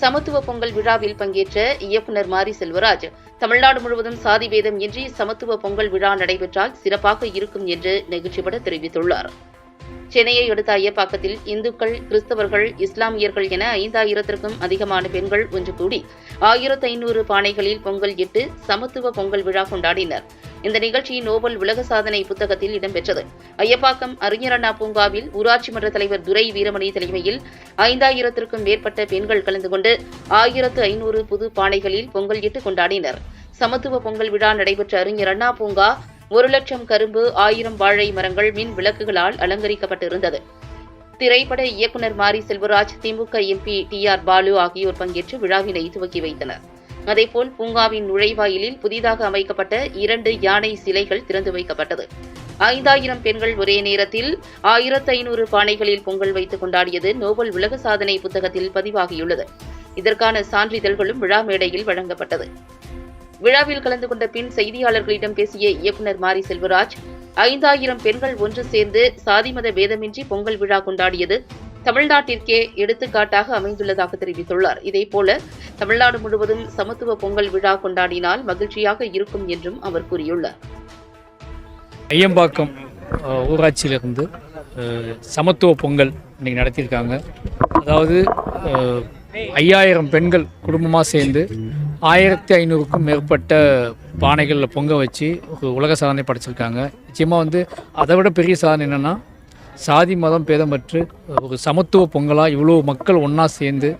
சமத்துவ பொங்கல் விழாவில் பங்கேற்ற இயக்குனர் மாரி செல்வராஜ் தமிழ்நாடு முழுவதும் சாதி வேதம் இன்றி சமத்துவ பொங்கல் விழா நடைபெற்றால் சிறப்பாக இருக்கும் என்று நெகிழ்ச்சிபட தெரிவித்துள்ளார். சென்னையை அடுத்த ஐயப்பாக்கத்தில் இந்துக்கள் கிறிஸ்தவர்கள் இஸ்லாமியர்கள் என ஐந்தாயிரத்திற்கும் அதிகமான பெண்கள் ஒன்று கூடி ஆயிரத்து ஐநூறு பானைகளில் பொங்கல் இட்டு சமத்துவ பொங்கல் விழா கொண்டாடினர். இந்த நிகழ்ச்சி நோபல் உலக சாதனை புத்தகத்தில் இடம்பெற்றது. ஐயப்பாக்கம் அறிஞர் அண்ணா பூங்காவில் ஊராட்சி மன்ற தலைவர் துரை வீரமணி தலைமையில் ஐந்தாயிரத்திற்கும் மேற்பட்ட பெண்கள் கலந்து கொண்டு ஆயிரத்து ஐநூறு புது பானைகளில் பொங்கல் இட்டு கொண்டாடினர். சமத்துவ பொங்கல் விழா நடைபெற்ற அறிஞர் அண்ணா பூங்கா ஒரு லட்சம் கரும்பு ஆயிரம் வாழை மரங்கள் மின் விளக்குகளால் அலங்கரிக்கப்பட்டிருந்தது. திரைப்பட இயக்குனர் Mari Selvaraj DMK MP T R Baalu ஆகியோர் பங்கேற்று விழாவினை துவக்கி வைத்தனர். அதேபோல் பூங்காவின் நுழைவாயிலில் புதிதாக அமைக்கப்பட்ட இரண்டு யானை சிலைகள் திறந்து வைக்கப்பட்டது. ஐந்தாயிரம் பெண்கள் ஒரே நேரத்தில் ஆயிரத்து ஐநூறு பானைகளில் பொங்கல் வைத்து கொண்டாடியது நோபல் உலக சாதனை புத்தகத்தில் பதிவாகியுள்ளது. இதற்கான சான்றிதழ்களும் விழா மேடையில் வழங்கப்பட்டது. விழாவில் கலந்து கொண்ட பின் செய்தியாளர்களிடம் பேசிய இயக்குனர் மாரி செல்வராஜ் ஐந்தாயிரம் பெண்கள் ஒன்று சேர்ந்து சாதி மத பேதமின்றி பொங்கல் விழா கொண்டாடியது தமிழ்நாட்டிற்கே எடுத்துக்காட்டாக அமைந்துள்ளதாக தெரிவித்துள்ளார். இதேபோல தமிழ்நாடு முழுவதும் சமத்துவ பொங்கல் விழா கொண்டாடினால் மகிழ்ச்சியாக இருக்கும் என்றும் அவர் கூறியுள்ளார். ஐயம்பாக்கம் ஊராட்சியிலிருந்து சமத்துவ பொங்கல் இன்னைக்கு நடத்தியிருக்காங்க. அதாவது ஐயாயிரம் பெண்கள் குடும்பமாக சேர்ந்து ஆயிரத்தி ஐநூறுக்கும் மேற்பட்ட பானைகளில் பொங்க வச்சு ஒரு உலக சாதனை படைச்சிருக்காங்க. நிச்சயமாக வந்து அதை விட பெரிய சாதனை என்னென்னா சாதி மதம் பேதமற்று ஒரு சமத்துவ பொங்கலாக இவ்வளோ மக்கள் ஒன்றா சேர்ந்து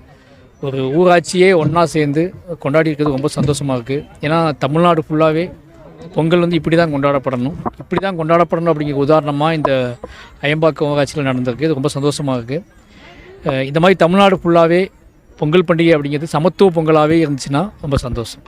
ஒரு ஊராட்சியே ஒன்றா சேர்ந்து கொண்டாடி இருக்கிறது ரொம்ப சந்தோஷமாக இருக்குது ஏன்னா தமிழ்நாடு ஃபுல்லாகவே பொங்கல் வந்து இப்படி தான் கொண்டாடப்படணும். இப்படி தான் கொண்டாடப்படணும் அப்படிங்கிற உதாரணமாக இந்த அயம்பாக்கம் ஊராட்சியில் நடந்திருக்கு. இது ரொம்ப சந்தோஷமாக இருக்குது இந்த மாதிரி தமிழ்நாடு ஃபுல்லாகவே பொங்கல் பண்டிகை அப்படிங்கிறது சமத்துவ பொங்கலாகவே இருந்துச்சுன்னா ரொம்ப சந்தோஷம்.